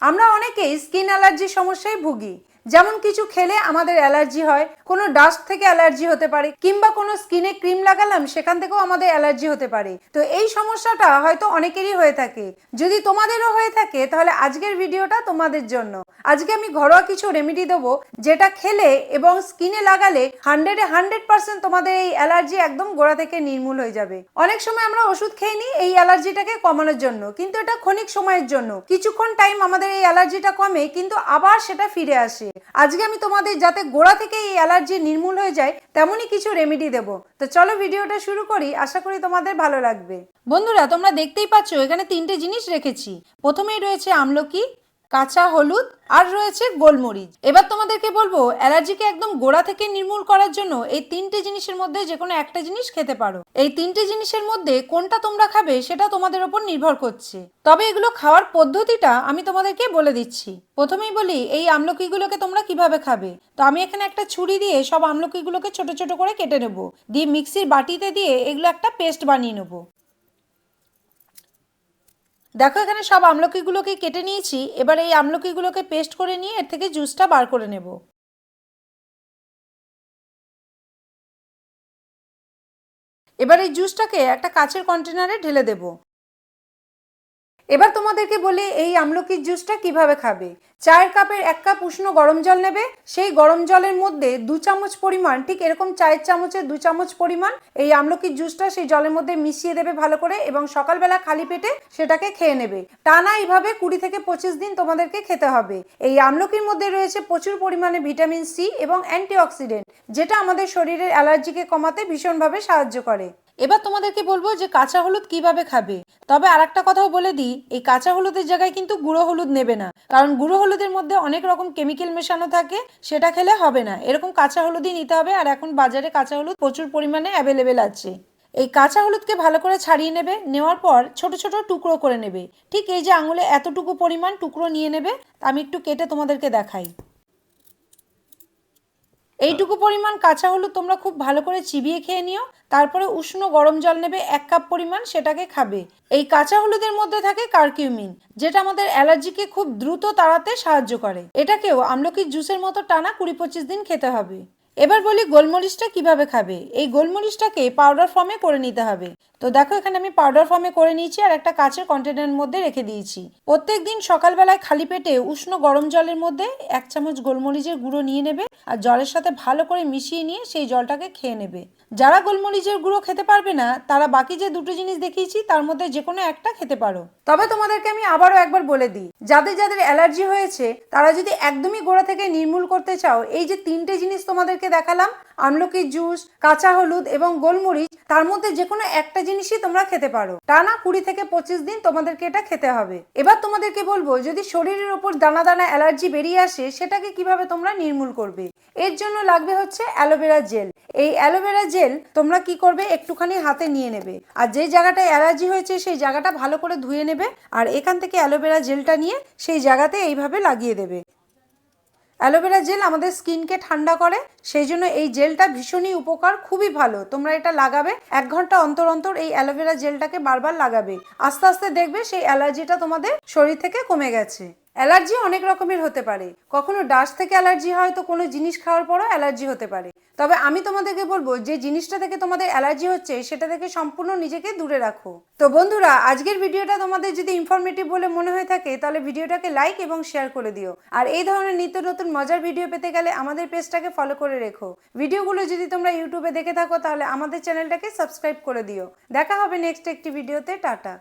আমরা অনেকেই স্কিন অ্যালার্জির সমস্যায় ভুগি। যেমন কিছু খেলে আমাদের অ্যালার্জি হয়, কোনো ডাস্ট থেকে অ্যালার্জি হতে পারে, কিংবা কোনো স্কিনে ক্রিম লাগালাম, সেখান থেকেও আমাদের অ্যালার্জি হতে পারে। তো এই সমস্যাটা হয়তো অনেকেরই হয়ে থাকে। যদি তোমাদেরও হয়ে থাকে, তাহলে আজকের ভিডিওটা তোমাদের জন্য। আজকে আমি ঘরোয়া কিছু রেমেডি দেবো, যেটা খেলে এবং স্কিনে লাগালে হান্ড্রেডে হান্ড্রেড পার্সেন্ট তোমাদের এই অ্যালার্জি একদম গোড়া থেকে নির্মূল হয়ে যাবে। অনেক সময় আমরা ওষুধ খেয়ে নিই এই অ্যালার্জিটাকে কমানোর জন্য, কিন্তু এটা ক্ষণিক সময়ের জন্য। কিছুক্ষণ টাইম আমাদের এই অ্যালার্জিটা কমে, কিন্তু আবার সেটা ফিরে আসে। আজকে আমি তোমাদের যাতে গোড়া থেকে এই অ্যালার্জি নির্মূল হয়ে যায়, তেমনই কিছু রেমেডি দেবো। তো চলো ভিডিওটা শুরু করি, আশা করি তোমাদের ভালো লাগবে। বন্ধুরা, তোমরা দেখতেই পাচ্ছ, এখানে তিনটে জিনিস রেখেছি। প্রথমেই রয়েছে আমলকি কাঁচা, হলুদ আর রয়েছে গোলমরিচ। এবার তোমাদেরকে বলব, অ্যালার্জিকে একদম গোড়া থেকে নির্মূল করার জন্য এই তিনটে জিনিসের মধ্যে যে কোনো একটা জিনিস খেতে পারো। এই তিনটে জিনিসের মধ্যে কোনটা তোমরা খাবে সেটা তোমাদের ওপর নির্ভর করছে। তবে এগুলো খাওয়ার পদ্ধতিটা আমি তোমাদেরকে বলে দিচ্ছি। প্রথমেই বলি, এই আমলকিগুলোকে তোমরা কীভাবে খাবে? তো আমি এখানে একটা ছুরি দিয়ে সব আমলকিগুলোকে ছোট ছোট করে কেটে নেব। দিয়ে মিক্সির বাটিতে দিয়ে এগুলো একটা পেস্ট বানিয়ে নেব। দেখো, এখানে সব আমলকিগুলোকে কেটে নিয়েছি। এবার এই আমলকিগুলোকে পেস্ট করে নিয়ে এর থেকে জুসটা বার করে নেব। এবার এই জুসটাকে একটা কাচের কন্টেনারে ঢেলে দেব। এবার তোমাদেরকে বলি, এই আমলকির জুসটা কীভাবে খাবে? চায়ের কাপের এক কাপ উষ্ণ গরম জল নেবে, সেই গরম জলের মধ্যে দু চামচ পরিমাণ, ঠিক এরকম চায়ের চামচের দু চামচ পরিমাণ এই আমলকির জুসটা সেই জলের মধ্যে মিশিয়ে দেবে ভালো করে এবং সকালবেলা খালি পেটে সেটাকে খেয়ে নেবে। টানা এইভাবে কুড়ি থেকে পঁচিশ দিন তোমাদেরকে খেতে হবে। এই আমলকির মধ্যে রয়েছে প্রচুর পরিমাণে ভিটামিন সি এবং অ্যান্টিঅক্সিডেন্ট, যেটা আমাদের শরীরের অ্যালার্জিকে কমাতে ভীষণভাবে সাহায্য করে। এবার তোমাদেরকে বলব যে কাঁচা হলুদ কীভাবে খাবে? তবে আর একটা কথাও বলে দিই, এই কাঁচা হলুদের জায়গায় কিন্তু গুঁড়ো হলুদ নেবে না। কারণ গুঁড়ো হলুদের মধ্যে অনেক রকম কেমিক্যাল মেশানো থাকে, সেটা খেলে হবে না। এরকম কাঁচা হলুদই নিতে হবে, আর এখন বাজারে কাঁচা হলুদ প্রচুর পরিমাণে অ্যাভেলেবেল আছে। এই কাঁচা হলুদকে ভালো করে ছাড়িয়ে নেবে, নেওয়ার পর ছোট ছোট টুকরো করে নেবে। ঠিক এই যে আঙুলে এতটুকু পরিমাণ টুকরো নিয়ে নেবে, আমি একটু কেটে তোমাদেরকে দেখাই। এইটুকু পরিমাণ কাঁচা হলুদ তোমরা খুব ভালো করে চিবিয়ে খেয়ে নিও। তারপরে উষ্ণ গরম জল নেবে এক কাপ পরিমাণ, সেটাকে খাবে। এই কাঁচা হলুদের মধ্যে থাকে কার্কিউমিন, যেটা আমাদের অ্যালার্জিকে খুব দ্রুত তাড়াতে সাহায্য করে। এটাকেও আমলকির জুসের মতো টানা কুড়ি পঁচিশ দিন খেতে হবে। এবার বলি গোলমরিচটা কীভাবে খাবে? এই গোলমরিচটাকে পাউডার ফর্মে করে নিতে হবে। তো দেখো, এখানে আমি পাউডার ফর্মে করে নিয়েছি আর একটা কাঁচের কন্টেনারের মধ্যে রেখে দিয়েছি। প্রত্যেক দিন সকালবেলায় খালি পেটে উষ্ণ গরম জলের মধ্যে এক চামচ গোলমরিচের গুঁড়ো নিয়ে নেবে আর জলের সাথে ভালো করে মিশিয়ে নিয়ে সেই জলটাকে খেয়ে নেবে। যারা গোলমরিচের গুঁড়ো খেতে পারবে না, তারা বাকি যে দুটো জিনিস দেখিয়েছি, তার মধ্যে যে কোনো একটা খেতে পারো। তবে তোমাদেরকে আমি আবারও একবার বলে দিই, যাদের যাদের অ্যালার্জি হয়েছে, তারা যদি একদমই গোড়া থেকে নির্মূল করতে চাও, এই যে তিনটে জিনিস তোমাদেরকে দেখালাম আমলকির জুস, কাঁচা হলুদ এবং গোলমরিচ, তার মধ্যে যে কোনো একটা জিনিসই তোমরা খেতে পারো। টানা কুড়ি থেকে পঁচিশ দিন তোমাদেরকে এটা খেতে হবে। এবার তোমাদেরকে বলব, যদি শরীরের ওপর দানা দানা অ্যালার্জি বেরিয়ে আসে, সেটাকে কীভাবে তোমরা নির্মূল করবে? এর জন্য লাগবে হচ্ছে অ্যালোভেরা জেল। এই অ্যালোভেরা জেল তোমরা কি করবে? একটুখানি হাতে নিয়ে নেবে। আর যে জায়গাটায় অ্যালার্জি হয়েছে, সেই জায়গাটা ভালো করে ধুয়ে নেবে আর এখান থেকে অ্যালোভেরা জেলটা নিয়ে সেই জায়গাতে এইভাবে লাগিয়ে দেবে। অ্যালোভেরা জেল আমাদের স্কিনকে ঠান্ডা করে, সেই জন্য এই জেলটা ভীষণই উপকার, খুবই ভালো। তোমরা এটা লাগাবে, এক ঘণ্টা অন্তর অন্তর এই অ্যালোভেরা জেলটাকে বারবার লাগাবে। আস্তে আস্তে দেখবে সেই অ্যালার্জিটা তোমাদের শরীর থেকে কমে গেছে। অ্যালার্জি অনেক রকমের হতে পারে। কখনো ডাস্ট থেকে অ্যালার্জি হয় তো কোনো জিনিস খাওয়ার পরও অ্যালার্জি হতে পারে। তবে আমি তোমাদেরকে বলব, যে জিনিসটা থেকে তোমাদের অ্যালার্জি হচ্ছে, সেটা থেকে সম্পূর্ণ নিজেকে দূরে রাখো। তো বন্ধুরা, আজকের ভিডিওটা তোমাদের যদি ইনফরমেটিভ বলে মনে হয়ে থাকে, তাহলে ভিডিওটাকে লাইক এবং শেয়ার করে দিও। আর এই ধরনের নিত্য নতুন মজার ভিডিও পেতে গেলে আমাদের পেজটাকে ফলো করে রেখো। ভিডিওগুলো যদি তোমরা ইউটিউবে দেখে থাকো, তাহলে আমাদের চ্যানেলটাকে সাবস্ক্রাইব করে দিও। দেখা হবে নেক্সট একটি ভিডিওতে টাটা।